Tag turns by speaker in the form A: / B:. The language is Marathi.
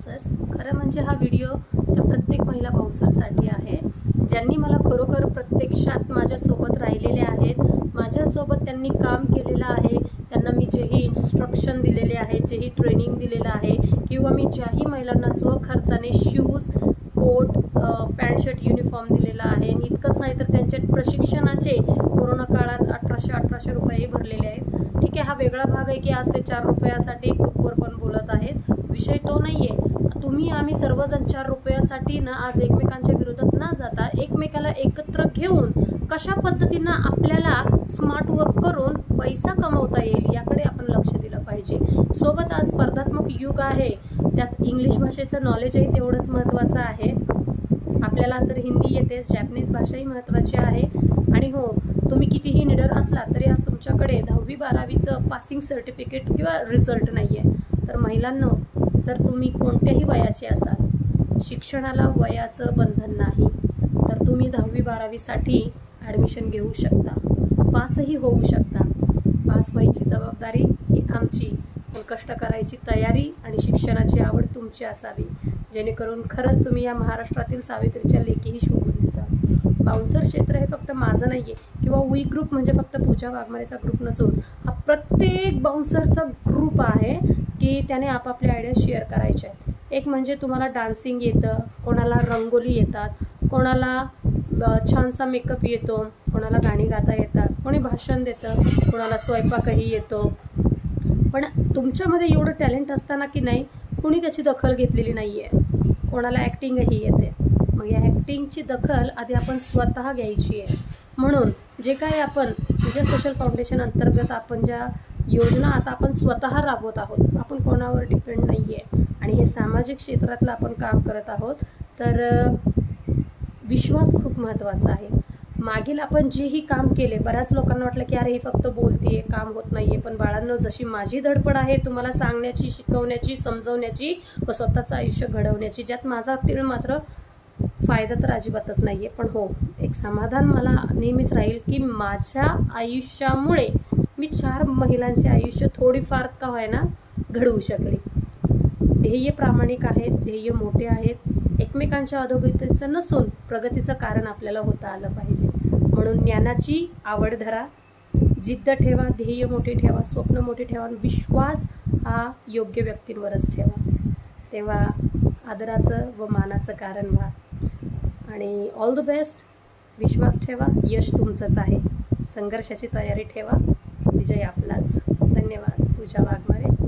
A: बाउन्सर्स खरं म्हणजे हा व्हिडिओ त्या प्रत्येक महिला बाउन्सरसाठी आहे. ज्यांनी मला खरोखर प्रत्यक्षात माझ्यासोबत राहिलेले आहेत माझ्यासोबत त्यांनी काम केलेलं आहे त्यांना मी जेही इन्स्ट्रक्शन दिलेले आहे जेही ट्रेनिंग दिलेलं आहे किंवा मी ज्याही महिलांना स्वखर्चाने shoes coat pant shirt uniform दिलेला आहे आणि इतकंच नाही तर त्यांच्या प्रशिक्षणाचे कोरोना काळात अठराशे अठराशे रुपयेही भरलेले आहेत. ठीक आहे हा वेगळा भाग आहे की आज ते चार रुपयासाठी ग्रुपवर पण बोलत आहेत. विषय तो नाही आहे तुम्ही आम्ही सर्वजण चार रुपयासाठी ना आज एकमेकांच्या विरोधात न जाता एकमेकाला एकत्र घेऊन कशा पद्धतीनं आपल्याला स्मार्ट वर्क करून पैसा कमवता येईल याकडे आपण लक्ष दिलं पाहिजे. सोबत आज स्पर्धात्मक युग आहे. त्यात इंग्लिश भाषेचं नॉलेजही तेवढंच महत्त्वाचं आहे. आपल्याला तर हिंदी येतेच जॅपनीज भाषाही महत्त्वाची आहे. आणि हो तुम्ही कितीही निडर असला तरी आज तुमच्याकडे दहावी बारावीचं पासिंग सर्टिफिकेट किंवा रिझल्ट नाही आहे तर महिलांनो जर तुम्ही कोणत्याही वयाचे असाल शिक्षणाला वयाचं बंधन नाही तर तुम्ही दहावी बारावीसाठी ॲडमिशन घेऊ शकता. पासही होऊ शकता. पास व्हायची जबाबदारी ही आमची. पण कष्ट करायची तयारी आणि शिक्षणाची आवड तुमची असावी. जेणेकरून खरंच तुम्ही या महाराष्ट्रातील सावित्रीच्या लेखीही शोधून दिसाल. बाउन्सर क्षेत्र हे फक्त माझं नाही आहे किंवा वी ग्रुप म्हणजे फक्त पूजा वाघमारेचा ग्रुप नसून हा प्रत्येक बाउन्सरचा ग्रुप आहे की त्याने आपापल्या आयडिया शेअर करायच्या आहेत. एक म्हणजे तुम्हाला डान्सिंग येतं कोणाला रंगोली येतात कोणाला छानसा मेकअप येतो कोणाला गाणी गाता येतात कोणी भाषण देतं कोणाला स्वयंपाकही येतो. पण तुमच्यामध्ये एवढं टॅलेंट असताना की नाही कुणी त्याची दखल घेतलेली नाही आहे कोणाला ॲक्टिंगही येते. मग या ॲक्टिंगची दखल आधी आपण स्वतः घ्यायची आहे. म्हणून जे काही आपण म्हणजे सोशल फाउंडेशन अंतर्गत आपण ज्या योजना आता आपण स्वतः राबवत आहोत आपण कोणावर डिपेंड नाही आहे आणि हे सामाजिक क्षेत्रातलं आपण काम करत आहोत तर विश्वास खूप महत्त्वाचा आहे. मागील आपण जेही काम केले बऱ्याच लोकांना वाटलं की अरे हे फक्त बोलतीये काम होत नाहीये पण बाळांनो जशी माझी धडपड आहे तुम्हाला सांगण्याची शिकवण्याची समजवण्याची व स्वतःचं आयुष्य घडवण्याची ज्यात माझा तीळ मात्र फायदा तर अजिबातच नाही आहे पण हो एक समाधान मला नेहमीच राहील की माझ्या आयुष्यामुळे मी चार महिलांचे आयुष्य थोडीफार का व्हायना घडवू शकले. ध्येय प्रामाणिक आहेत ध्येय मोठे आहेत एकमेकांच्या अधोगतीचं नसून प्रगतीचं कारण आपल्याला होता आलं पाहिजे. म्हणून ज्ञानाची आवड धरा. जिद्द ठेवा ध्येय मोठे ठेवा स्वप्न मोठे ठेवा आणि विश्वास हा योग्य व्यक्तींवरच ठेवा. तेव्हा आदराचं व मानाचं कारण व्हा. आणि ऑल द बेस्ट विश्वास ठेवा. यश तुमचंच आहे. संघर्षाची तयारी ठेवा. विजय आपलाच. धन्यवाद. पूजा वाघमारे.